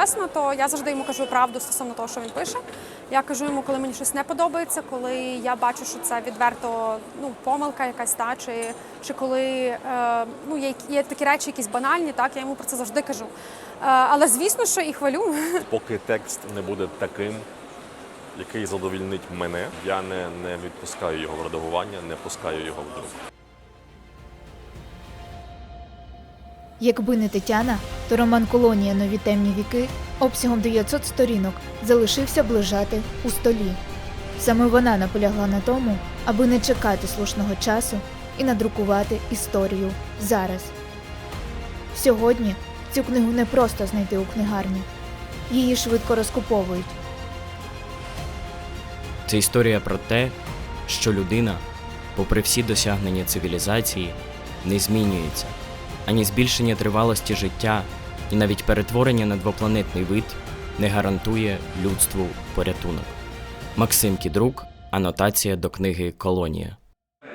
чесно, то я завжди йому кажу правду стосовно того, що він пише. Я кажу йому, коли мені щось не подобається, коли я бачу, що це відверто ну, помилка якась та, чи, чи коли е, ну, є, є такі речі, якісь банальні, так я йому про це завжди кажу. Е, але звісно, що і хвалю. Поки текст не буде таким, який задовільнить мене, я не, не відпускаю його в редагування, не пускаю його в друк. Якби не Тетяна, то роман Колонія Нові темні віки обсягом 900 сторінок залишився б лежати у столі. Саме вона наполягла на тому, аби не чекати слушного часу і надрукувати історію зараз. Сьогодні цю книгу не просто знайти у книгарні, її швидко розкуповують. Це історія про те, що людина, попри всі досягнення цивілізації, не змінюється, ані збільшення тривалості життя, і навіть перетворення на двопланетний вид не гарантує людству порятунок. Максим Кідрук, анотація до книги Колонія.